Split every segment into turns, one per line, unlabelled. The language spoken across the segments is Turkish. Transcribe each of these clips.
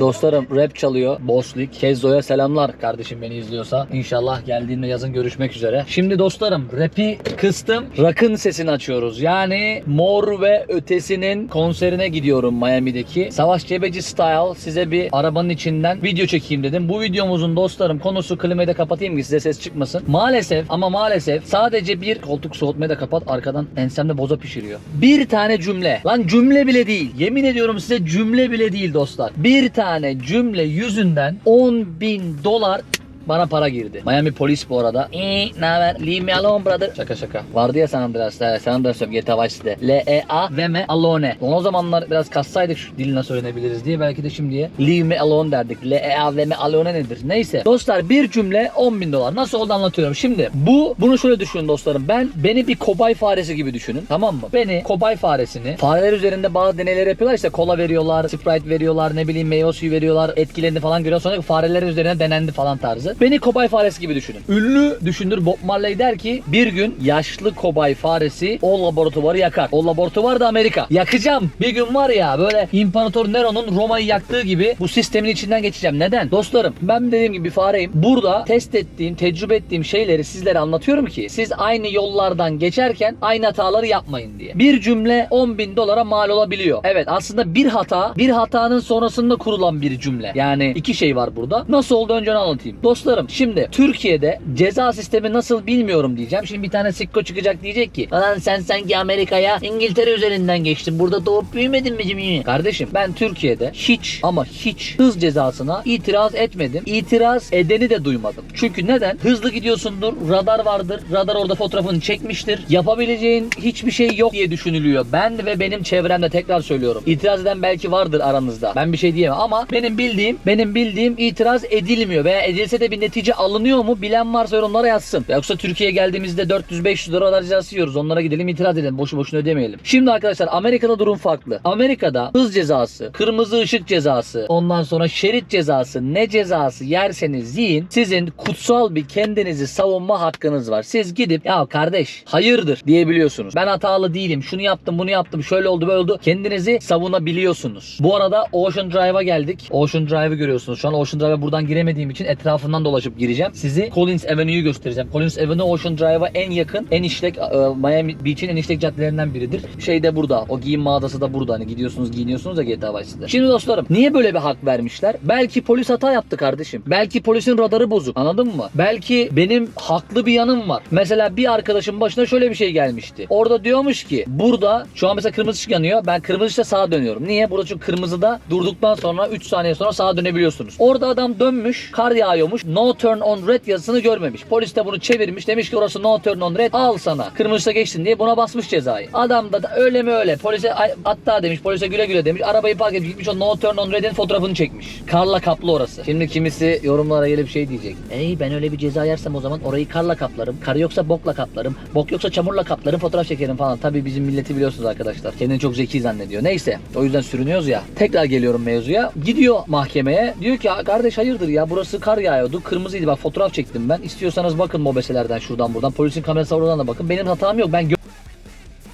Dostlarım rap çalıyor. Bosslik. Kezzo'ya selamlar kardeşim beni izliyorsa. İnşallah geldiğinde yazın görüşmek üzere. Şimdi dostlarım rapi kıstım. Rock'ın sesini açıyoruz. Yani Mor ve Ötesi'nin konserine gidiyorum Miami'deki. Savaş Cebeci Style size bir arabanın içinden video çekeyim dedim. Bu videomuzun dostlarım konusu klimayı da kapatayım ki size ses çıkmasın. Maalesef ama maalesef sadece bir koltuk soğutmayı da kapat arkadan ensemde boza pişiriyor. Bir tane cümle. Lan cümle bile değil. Yemin ediyorum size cümle bile değil dostlar. Bir tane cümle yüzünden 10 bin dolar bana para girdi. Miami polis bu arada. Eee ne haber? Leave me alone brother. Şaka şaka. Vardı ya San Andreas'ta. San Andreas'ta GTA Vice'de. L-E-A ve me alone. O zamanlar biraz kassaydık şu diline söylenebiliriz diye. Belki de şimdiye leave me alone derdik. L-E-A ve me alone nedir? Neyse. Dostlar bir cümle 10 bin dolar. Nasıl oldu anlatıyorum. Şimdi bu bunu şöyle düşünün dostlarım. Ben beni bir kobay faresi gibi düşünün. Tamam mı? Beni kobay faresini fareler üzerinde bazı deneyler yapıyorlar. İşte kola veriyorlar, sprite veriyorlar, ne bileyim meyve suyu veriyorlar, etkilerini falan görüyor. Sonra farelerin üzerine denendi falan tarzı. Beni kobay faresi gibi düşünün. Ünlü düşünür Bob Marley der ki bir gün yaşlı kobay faresi o laboratuvarı yakar. O laboratuvar da Amerika. Yakacağım. Bir gün var ya böyle İmparator Nero'nun Roma'yı yaktığı gibi bu sistemin içinden geçeceğim. Neden? Dostlarım ben dediğim gibi fareyim. Burada test ettiğim, tecrübe ettiğim şeyleri sizlere anlatıyorum ki siz aynı yollardan geçerken aynı hataları yapmayın diye. Bir cümle 10 bin dolara mal olabiliyor. Evet aslında bir hata bir hatanın sonrasında kurulan bir cümle. Yani iki şey var burada. Nasıl oldu önce anlatayım. Dostlarım şimdi Türkiye'de ceza sistemi nasıl bilmiyorum diyeceğim. Şimdi bir tane sikko çıkacak diyecek ki lan sen sanki Amerika'ya İngiltere üzerinden geçtin. Burada doğup büyümedin mi Cemil? Kardeşim ben Türkiye'de hiç ama hiç hız cezasına itiraz etmedim. İtiraz edeni de duymadım. Çünkü neden? Hızlı gidiyorsundur, radar vardır. Radar orada fotoğrafını çekmiştir. Yapabileceğin hiçbir şey yok diye düşünülüyor. Ben ve benim çevremde tekrar söylüyorum. İtiraz eden belki vardır aranızda. Ben bir şey diyemem ama benim bildiğim, benim bildiğim itiraz edilmiyor veya edilse de bir netice alınıyor mu? Bilen varsa yorumlara yazsın. Yoksa Türkiye'ye geldiğimizde 400-500 lira cezası yiyoruz. Onlara gidelim itiraz edelim. Boşu boşuna ödemeyelim. Şimdi arkadaşlar Amerika'da durum farklı. Amerika'da hız cezası, kırmızı ışık cezası, ondan sonra şerit cezası, ne cezası yerseniz yiyin. Sizin kutsal bir kendinizi savunma hakkınız var. Siz gidip ya kardeş hayırdır diyebiliyorsunuz. Ben hatalı değilim. Şunu yaptım, bunu yaptım. Şöyle oldu, böyle oldu. Kendinizi savunabiliyorsunuz. Bu arada Ocean Drive'a geldik. Ocean Drive'ı görüyorsunuz. Şu an Ocean Drive'a buradan giremediğim için etrafından dolaşıp gireceğim. Sizi Collins Avenue'yu göstereceğim. Collins Avenue Ocean Drive'a en yakın, en işlek e, Miami Beach'in en işlek caddelerinden biridir. Şey de burada. O giyim mağazası da burada. Hani gidiyorsunuz, giyiniyorsunuz ya GTA Vice'de. Şimdi dostlarım, niye böyle bir hak vermişler? Belki polis hata yaptı kardeşim. Belki polisin radarı bozuk. Anladın mı? Belki benim haklı bir yanım var. Mesela bir arkadaşın başına şöyle bir şey gelmişti. Orada diyormuş ki burada şu an mesela kırmızı ışık yanıyor. Ben kırmızı ışıkta sağa dönüyorum. Niye? Burada çünkü kırmızıda durduktan sonra 3 saniye sonra sağa dönebiliyorsunuz. Orada adam dönmüş. Kar yağıyormuş. No turn on red yazısını görmemiş. Polis de bunu çevirmiş. Demiş ki orası no turn on red. Al sana. Kırmızı ışıkta geçtin diye buna basmış cezayı. Adam da, da öyle mi öyle. Polise hatta demiş. Polise güle güle demiş. Arabayı park etmiş. Gitmiş o no turn on red'in fotoğrafını çekmiş. Karla kaplı orası. Şimdi kimisi yorumlara gelip şey diyecek. Ey ben öyle bir ceza yersem o zaman orayı karla kaplarım. Kar yoksa bokla kaplarım. Bok yoksa çamurla kaplarım. Fotoğraf çekerim falan. Tabii bizim milleti biliyorsunuz arkadaşlar. Kendini çok zeki zannediyor. Neyse. O yüzden sürünüyoruz ya. Tekrar geliyorum mevzuya. Gidiyor mahkemeye. Diyor ki "Ya kardeş hayırdır ya burası kar yağıyordu. Kırmızıydı bak fotoğraf çektim ben. İstiyorsanız bakın mobeselerden şuradan buradan. Polisin kamerası oradan da bakın. Benim hatam yok. Ben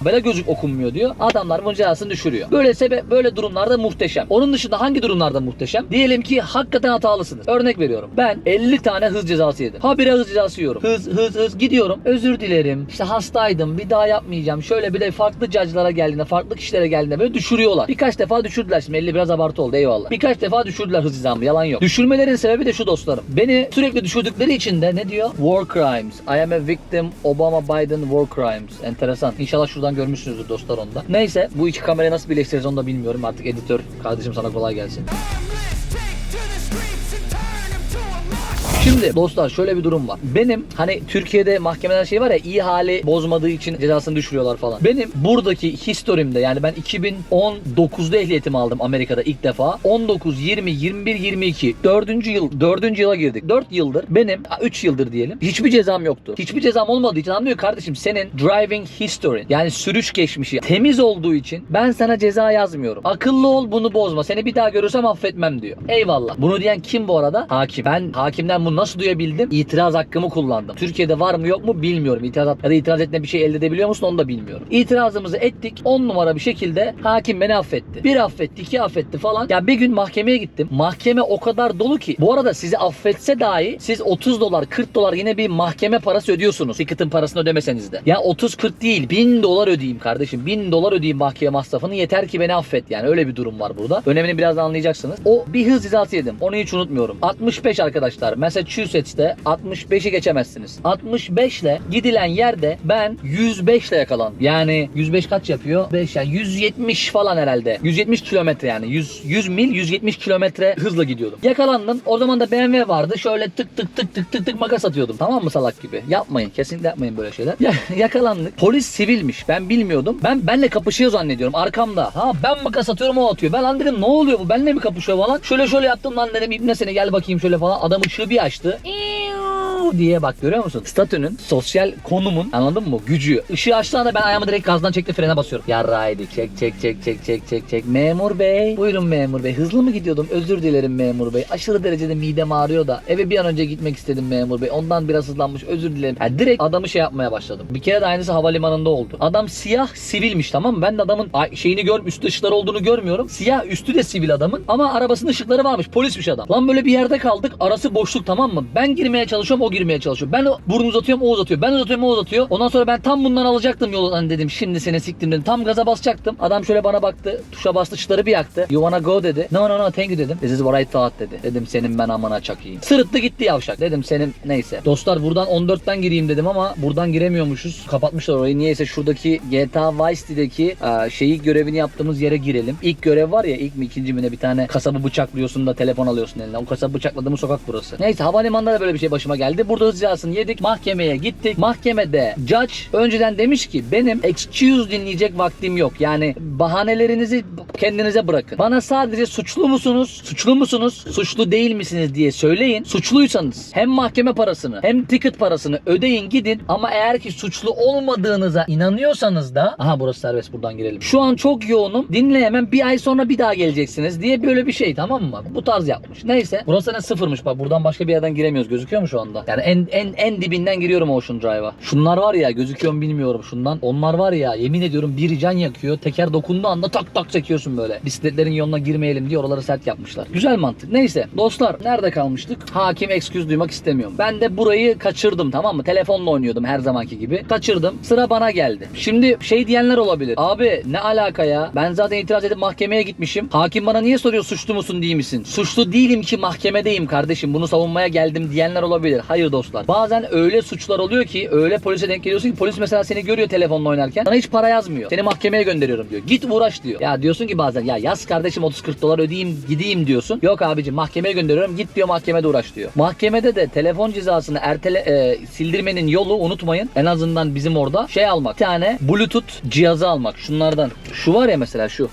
Böyle gözük okunmuyor diyor. Adamlar bunun cezasını düşürüyor. Böyle sebep böyle durumlarda muhteşem. Onun dışında hangi durumlarda muhteşem? Diyelim ki hakikaten hatalısınız. Örnek veriyorum. Ben 50 tane hız cezası yedim. Habire hız cezası yiyorum. Hız hız hız gidiyorum. Özür dilerim. İşte hastaydım. Bir daha yapmayacağım. Şöyle bir de farklı cacılara geldiğinde, farklı kişilere geldiğinde böyle düşürüyorlar. Birkaç defa düşürdüler. Şimdi 50 biraz abartı oldu eyvallah. Birkaç defa düşürdüler hız cezamı. Yalan yok. Düşürmelerin sebebi de şu dostlarım. Beni sürekli düşürdükleri için de ne diyor? War crimes. I am a victim Obama Biden war crimes. Enteresan. İnşallah şuradan görmüşsünüzdür dostlar onda. Neyse bu iki kamerayı nasıl birleştiririz onu da bilmiyorum. Artık editör kardeşim sana kolay gelsin. Şimdi dostlar şöyle bir durum var. Benim hani Türkiye'de mahkemeler şey var ya iyi hali bozmadığı için cezasını düşürüyorlar falan. Benim buradaki historimde yani ben 2019'da ehliyetimi aldım Amerika'da ilk defa. 19, 20, 21, 22 4. yıl 4. yıla girdik. 4 yıldır benim 3 yıldır diyelim. Hiçbir cezam yoktu. Hiçbir cezam olmadığı için anlıyor kardeşim senin driving history yani sürüş geçmişi temiz olduğu için ben sana ceza yazmıyorum. Akıllı ol bunu bozma. Seni bir daha görürsem affetmem diyor. Eyvallah. Bunu diyen kim bu arada? Hakim. Ben hakimden bunu nasıl duyabildim? İtiraz hakkımı kullandım. Türkiye'de var mı yok mu bilmiyorum. İtiraz ya da itiraz etme bir şey elde edebiliyor musun onu da bilmiyorum. İtirazımızı ettik. 10 numara bir şekilde hakim beni affetti. Bir affetti, iki affetti falan. Ya bir gün mahkemeye gittim. Mahkeme o kadar dolu ki. Bu arada sizi affetse dahi siz 30 dolar, 40 dolar yine bir mahkeme parası ödüyorsunuz. Ticket'ın parasını ödemeseniz de. Ya 30-40 değil 1000 dolar ödeyeyim kardeşim. 1000 dolar ödeyeyim mahkeme masrafını yeter ki beni affet yani. Öyle bir durum var burada. Önemini biraz anlayacaksınız. O bir hız cezası yedim. Onu hiç unutmuyorum. 65 arkadaşlar. Massachusetts'te 65'i geçemezsiniz. 65 ile gidilen yerde ben 105 ile yakalandım. Yani 105 kaç yapıyor? 5 yani 170 falan herhalde. 170 kilometre yani. 100, 100 mil 170 kilometre hızla gidiyordum. Yakalandım. O zaman da BMW vardı. Şöyle tık tık tık tık tık tık makas atıyordum. Tamam mı salak gibi? Yapmayın. Kesinlikle yapmayın böyle şeyler. Ya, yakalandık. Polis sivilmiş. Ben bilmiyordum. Ben benle kapışıyor zannediyorum. Arkamda. Ha ben makas atıyorum o atıyor. Ben lan dedim ne oluyor bu? Benle mi kapışıyor falan. Şöyle şöyle yaptım lan dedim İbne seni gel bakayım şöyle falan. Adam ışığı bir açtı. Diye bak görüyor musun? Statünün, sosyal konumun anladın mı? Gücü. Işığı açtığı anda ben ayağımı direkt gazdan çekti frene basıyorum. Yarraydı. Çek çek çek çek çek çek çek. Memur bey. Buyurun memur bey. Hızlı mı gidiyordum? Özür dilerim memur bey. Aşırı derecede midem ağrıyor da. Eve bir an önce gitmek istedim memur bey. Ondan biraz hızlanmış. Özür dilerim. Yani direkt adamı şey yapmaya başladım. Bir kere de aynısı havalimanında oldu. Adam siyah sivilmiş tamam mı? Ben de adamın şeyini gör, üstü ışıkları olduğunu görmüyorum. Siyah üstü de sivil adamın. Ama arabasının ışıkları varmış. Polismiş adam. Lan böyle bir yerde kaldık. Arası boşluk tamam mı? Ben girmeye çalışıyorum o girmeye çalışıyor. Ben burnu uzatıyorum o uzatıyor. Ben uzatıyorum o uzatıyor. Ondan sonra ben tam bundan alacaktım yolu. Hani dedim şimdi seni siktim dedim. Tam gaza basacaktım. Adam şöyle bana baktı. Tuşa bastı ışıkları bir yaktı. You wanna go dedi. No no no thank you dedim. This is what I thought dedi. Dedim senin ben amına çakayım. Sırıttı gitti yavşak. Dedim senin neyse. Dostlar buradan 14'ten gireyim dedim ama buradan giremiyormuşuz. Kapatmışlar orayı. Niyeyse şuradaki GTA Vice City'deki e, şeyi görevini yaptığımız yere girelim. İlk görev var ya ilk mi ikinci mi ne bir tane kasabı bıçaklıyorsun da telefon alıyorsun eline. O kasabı bıçakladığımız sokak burası. Neyse havalimanında da böyle bir şey başıma geldi. Burada hız cezasını yedik. Mahkemeye gittik. Mahkemede judge önceden demiş ki benim excuse dinleyecek vaktim yok. Yani bahanelerinizi kendinize bırakın. Bana sadece suçlu musunuz? Suçlu musunuz? Suçlu değil misiniz diye söyleyin. Suçluysanız hem mahkeme parasını hem ticket parasını ödeyin gidin ama eğer ki suçlu olmadığınıza inanıyorsanız da aha burası serbest buradan girelim. Şu an çok yoğunum. Dinleyemem. Bir ay sonra bir daha geleceksiniz diye böyle bir şey tamam mı? Bu tarz yapmış. Neyse. Burası ne sıfırmış bak. Buradan başka bir yerden giremiyoruz. Gözüküyor mu şu anda? Yani en en en dibinden giriyorum Ocean Drive'a. Şunlar var ya gözüküyor bilmiyorum şundan. Onlar var ya yemin ediyorum bir can yakıyor. Teker dokunduğu anda tak tak çekiyorsun böyle. Bisikletlerin yoluna girmeyelim diye oraları sert yapmışlar. Güzel mantık. Neyse dostlar nerede kalmıştık? Hakim excuse duymak istemiyorum. Ben de burayı kaçırdım tamam mı? Telefonla oynuyordum her zamanki gibi. Kaçırdım. Sıra bana geldi. Şimdi şey diyenler olabilir. Abi ne alaka ya? Ben zaten itiraz edip mahkemeye gitmişim. Hakim bana niye soruyor suçlu musun değil misin? Suçlu değilim ki mahkemedeyim kardeşim. Bunu savunmaya geldim diyenler olabilir. Hayır dostlar. Bazen öyle suçlar oluyor ki öyle polise denk geliyorsun ki polis mesela seni görüyor telefonla oynarken. Sana hiç para yazmıyor. Seni mahkemeye gönderiyorum diyor. Git uğraş diyor. Ya diyorsun ki bazen ya yaz kardeşim 30-40 dolar ödeyeyim gideyim diyorsun. Yok abicim mahkemeye gönderiyorum. Git diyor mahkemede uğraş diyor. Mahkemede de telefon cezasını ertele e, sildirmenin yolu unutmayın. En azından bizim orada şey almak. Bir tane bluetooth cihazı almak. Şunlardan. Şu var ya mesela şu.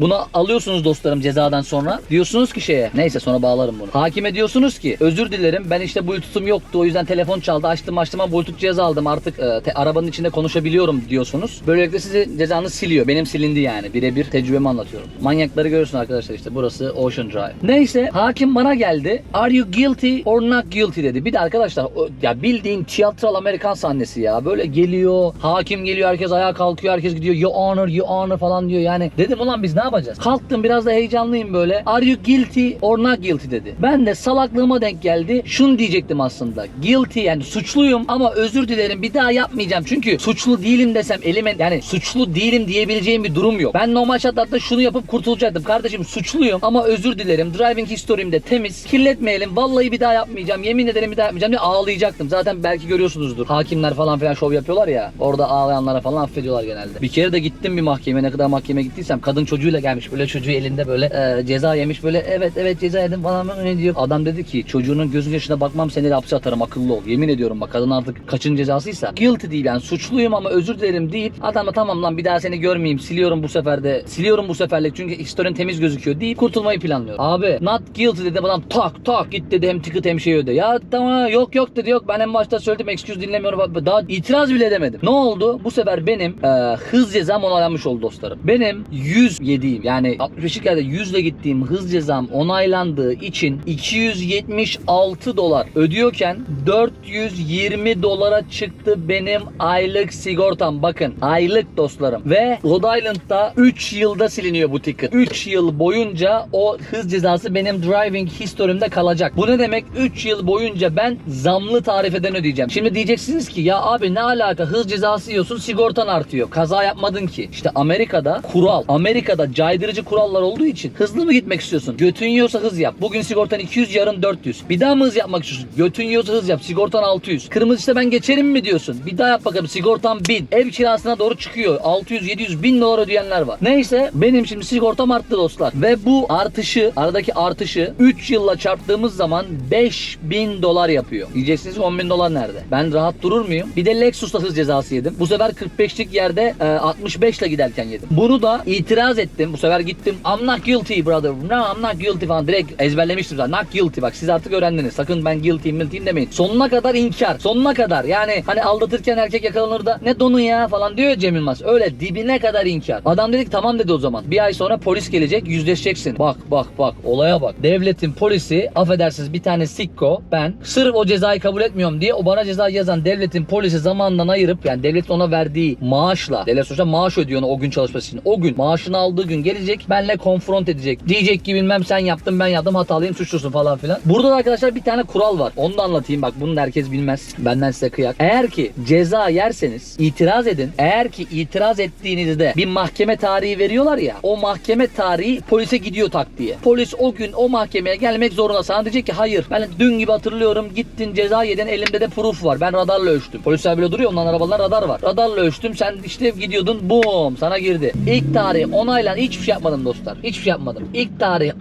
Bunu alıyorsunuz dostlarım cezadan sonra. Diyorsunuz ki şeye. Neyse sonra bağlarım bunu. Hakime diyorsunuz ki özür dilerim ben işte bluetooth'um yoktu o yüzden telefon çaldı açtım açtım ama bluetooth cihazı aldım artık e, te- arabanın içinde konuşabiliyorum diyorsunuz. Böylelikle sizi cezanız siliyor. Benim silindi yani. Birebir tecrübemi anlatıyorum. Manyakları görürsün arkadaşlar işte burası Ocean Drive. Neyse hakim bana geldi. Are you guilty or not guilty dedi. Bir de arkadaşlar o- ya bildiğin tiyatral Amerikan sahnesi ya. Böyle geliyor. Hakim geliyor herkes ayağa kalkıyor. Herkes gidiyor. Your honor, your honor falan diyor. Yani dedim ulan biz ne yapacağız? Kalktım biraz da heyecanlıyım böyle. Are you guilty or not guilty dedi. Ben de salaklığıma denk geldi. Şunu diyecektim aslında. Guilty yani suçluyum ama özür dilerim bir daha yapmayacağım. Çünkü suçlu değilim desem elime yani suçlu değilim diyebileceğim bir durum yok. Ben normal şartlarda şunu yapıp kurtulacaktım. Kardeşim suçluyum ama özür dilerim. Driving history'm de temiz. Kirletmeyelim. Vallahi bir daha yapmayacağım. Yemin ederim bir daha yapmayacağım diye ağlayacaktım. Zaten belki görüyorsunuzdur. Hakimler falan filan şov yapıyorlar ya. Orada ağlayanlara falan affediyorlar genelde. Bir kere de gittim bir mahkemeye. Ne kadar mahkemeye gittiysem kadın çocuğuyla gelmiş. Böyle çocuğu elinde böyle e, ceza yemiş. Böyle evet evet ceza yedim falan ne diyor. Adam dedi ki çocuğunun gözünün yaşına bakmam seni hapse atarım akıllı ol. Yemin ediyorum bak kadın artık kaçın cezasıysa. Guilty değil yani suçluyum ama özür dilerim deyip adama tamam lan bir daha seni görmeyeyim siliyorum bu sefer de. Siliyorum bu seferlik çünkü historin temiz gözüküyor deyip kurtulmayı planlıyor. Abi not guilty dedi adam tak tak git dedi hem ticket hem şey öde. Ya tamam yok yok dedi yok ben en başta söyledim excuse dinlemiyorum. Daha itiraz bile edemedim. Ne oldu? Bu sefer benim e, hız cezam onaylanmış oldu dostlarım. Benim 107 ödediğim yani 65'lik yerde 100 ile gittiğim hız cezam onaylandığı için 276 dolar ödüyorken 420 dolara çıktı benim aylık sigortam. Bakın aylık dostlarım. Ve Rhode Island'da 3 yılda siliniyor bu ticket. 3 yıl boyunca o hız cezası benim driving history'imde kalacak. Bu ne demek? 3 yıl boyunca ben zamlı tarifeden ödeyeceğim. Şimdi diyeceksiniz ki ya abi ne alaka hız cezası yiyorsun sigortan artıyor. Kaza yapmadın ki. İşte Amerika'da kural. Amerika'da caydırıcı kurallar olduğu için hızlı mı gitmek istiyorsun? Götün yiyorsa hız yap. Bugün sigortan 200 yarın 400. Bir daha mı hız yapmak istiyorsun? Götün yiyorsa hız yap. Sigortan 600. Kırmızı işte ben geçerim mi diyorsun? Bir daha yap bakalım. Sigortan 1000. Ev kirasına doğru çıkıyor. 600 700 1000 dolar ödeyenler var. Neyse benim şimdi sigortam arttı dostlar. Ve bu artışı aradaki artışı 3 yılla çarptığımız zaman 5000 dolar yapıyor. Diyeceksiniz 10 bin dolar nerede? Ben rahat durur muyum? Bir de Lexus'ta hız cezası yedim. Bu sefer 45'lik yerde e, 65 ile giderken yedim. Bunu da itiraz ettim. Bu sefer gittim. I'm not guilty brother. No I'm not guilty falan. Direkt ezberlemiştim zaten. Not guilty bak siz artık öğrendiniz. Sakın ben guilty guilty'yim demeyin. Sonuna kadar inkar. Sonuna kadar. Yani hani aldatırken erkek yakalanır da ne donu ya falan diyor Cem Yılmaz. Öyle dibine kadar inkar. Adam dedik tamam dedi o zaman. Bir ay sonra polis gelecek yüzleşeceksin. Bak bak bak olaya bak. Devletin polisi affedersiniz bir tane sikko ben sırf o cezayı kabul etmiyorum diye o bana ceza yazan devletin polisi zamanından ayırıp yani devletin ona verdiği maaşla devlet sonuçta maaş ödüyor ona o gün çalışması için. O gün maaşını aldığı gün gelecek benle konfront edecek. Diyecek ki bilmem sen yaptın ben yaptım hatalıyım suçlusun falan filan. Burada da arkadaşlar bir tane kural var. Onu da anlatayım bak bunu herkes bilmez. Benden size kıyak. Eğer ki ceza yerseniz itiraz edin. Eğer ki itiraz ettiğinizde bir mahkeme tarihi veriyorlar ya o mahkeme tarihi polise gidiyor tak diye. Polis o gün o mahkemeye gelmek zorunda. Sana diyecek ki hayır ben dün gibi hatırlıyorum gittin ceza yedin elimde de proof var. Ben radarla ölçtüm. Polisler böyle duruyor onların arabalarında radar var. Radarla ölçtüm sen işte gidiyordun boom sana girdi. İlk tarih onaylan hiçbir şey yapmadım dostlar. Hiçbir şey yapmadım. İlk tarih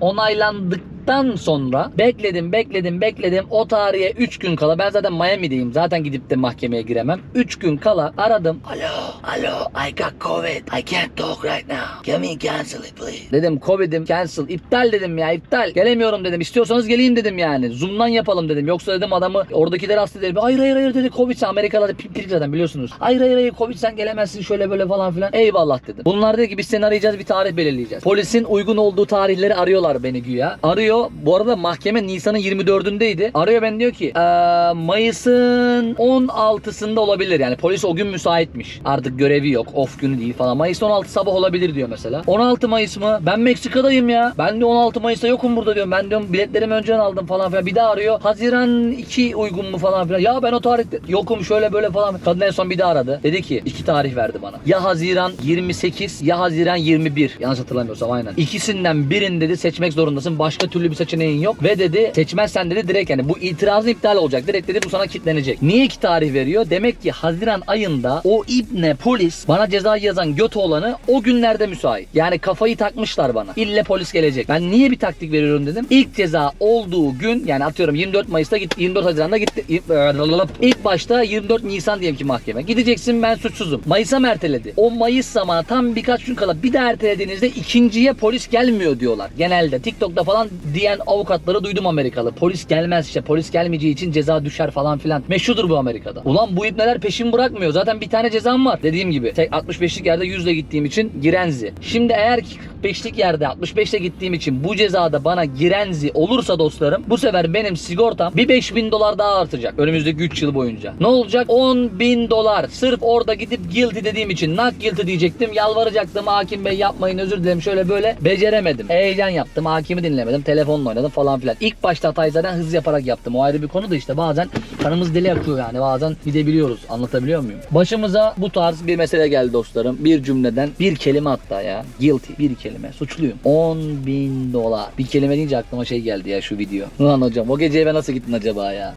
onaylandıktan sonra bekledim bekledim bekledim. O tarihe 3 gün kala ben zaten Miami'deyim. Zaten gidip de mahkemeye giremem. 3 gün kala aradım. Alo alo I got covid. I can't talk right now. Can we cancel it please. Dedim covid'im cancel. İptal dedim ya iptal. Gelemiyorum dedim. İstiyorsanız geleyim dedim yani. Zoom'dan yapalım dedim. Yoksa dedim adamı oradakileri hasta dedim hayır hayır hayır dedi. Covid Amerikalılar pimpirlik zaten biliyorsunuz. Hayır hayır hayır covid sen gelemezsin şöyle böyle falan filan. Eyvallah dedim. Bunlar dedi ki biz seni arayacağız bir tarih belirleyeceğiz. Polisin uygun olduğu tarihleri arıyorlar beni güya. Arıyor bu arada mahkeme Nisan'ın 24'ündeydi arıyor ben diyor ki "Eee, Mayıs'ın 16'sında olabilir. Yani polis o gün müsaitmiş. Artık görevi yok off günü değil falan. Mayıs 16 sabah olabilir diyor mesela. 16 Mayıs mı? Ben Meksika'dayım ya. Ben de 16 Mayıs'ta yokum burada diyorum. Ben diyorum biletlerimi önceden aldım falan filan. Bir daha arıyor. Haziran 2 uygun mu? falan filan. Ya ben o tarihte yokum şöyle böyle falan. Kadın en son bir daha aradı. Dedi ki iki tarih verdi bana. Ya Haziran 28 ya Haziran 21 yanlış hatırlamıyorsam aynen. İkisinden birini dedi seçmek zorundasın. Başka türlü bir seçeneğin yok. Ve dedi seçmezsen dedi direkt yani bu itirazın iptal olacak. Direkt dedi bu sana kitlenecek niye iki tarih veriyor? Demek ki Haziran ayında o ibne polis bana ceza yazan göt olanı o günlerde müsait. Yani kafayı takmışlar bana. İlle polis gelecek. Ben niye bir taktik veriyorum dedim. İlk ceza olduğu gün yani atıyorum 24 Mayıs'ta gitti 24 Haziran'da gitti. İlk başta 24 Nisan diyelim ki mahkeme. Gideceksin ben suçsuzum. Mayıs'a mı erteledi. O Mayıs zamanı tam birkaç gün kala bir daha ertelediğinizde ikinciye polis gelmiyor diyorlar. Genelde TikTok'ta falan diyen avukatları duydum Amerikalı polis gelmez işte polis gelmeyeceği için ceza düşer falan filan meşhurdur bu Amerika'da ulan bu ibneler peşin bırakmıyor zaten bir tane cezam var dediğim gibi tek 65'lik yerde 100 ile gittiğim için Girenzi şimdi eğer ki 45'lik yerde 65'te gittiğim için bu cezada bana Girenzi olursa dostlarım bu sefer benim sigortam bir 5000 dolar daha artacak önümüzdeki 3 yıl boyunca. Ne olacak? 10 bin dolar. Sırf orada gidip guilty dediğim için not guilty diyecektim. Yalvaracaktım hakim bey yapmayın özür dilerim şöyle böyle. Beceremedim. Heyecan yaptım. Hakimi dinlemedim. Telefonla oynadım falan filan. İlk başta hatayı zaten hız yaparak yaptım. O ayrı bir konu da işte bazen kanımız deli akıyor yani. Bazen gidebiliyoruz. Anlatabiliyor muyum? Başımıza bu tarz bir mesele geldi dostlarım. Bir cümleden bir kelime hatta ya. Guilty. Bir kelime. Suçluyum. 10 bin dolar. Bir kelime deyince aklıma şey geldi ya şu video. Ulan hocam o gece eve nasıl gittin acaba ya?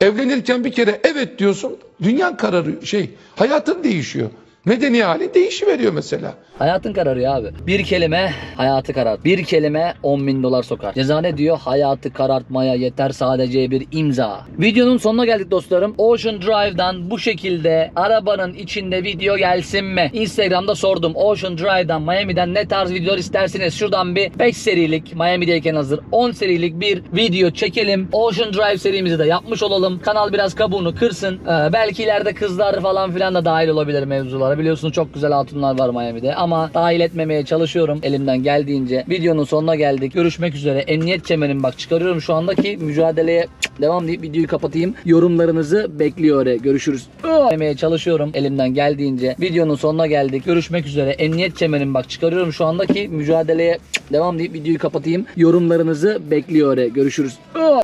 Evlenirken bir kere evet diyorsun. Dünyan kararı şey hayatın değişiyor. Medeni hali değişiveriyor mesela.
Hayatın kararıyor abi. Bir kelime hayatı karart. Bir kelime 10 bin dolar sokar. Ceza ne diyor? Hayatı karartmaya yeter sadece bir imza. Videonun sonuna geldik dostlarım. Ocean Drive'dan bu şekilde arabanın içinde video gelsin mi? Instagram'da sordum. Ocean Drive'dan Miami'den ne tarz videolar istersiniz? Şuradan bir 5 serilik Miami'deyken hazır 10 serilik bir video çekelim. Ocean Drive serimizi de yapmış olalım. Kanal biraz kabuğunu kırsın. Ee, belki ileride kızlar falan filan da dahil olabilir mevzulara. Oralara. Biliyorsunuz çok güzel hatunlar var Miami'de ama dahil etmemeye çalışıyorum elimden geldiğince. Videonun sonuna geldik. Görüşmek üzere. Emniyet kemerimi bak çıkarıyorum şu andaki mücadeleye devam deyip videoyu kapatayım. Yorumlarınızı bekliyor. Görüşürüz. Demeye çalışıyorum elimden geldiğince. Videonun sonuna geldik. Görüşmek üzere. Emniyet kemerimi bak çıkarıyorum şu andaki mücadeleye devam deyip videoyu kapatayım. Yorumlarınızı bekliyor. Görüşürüz.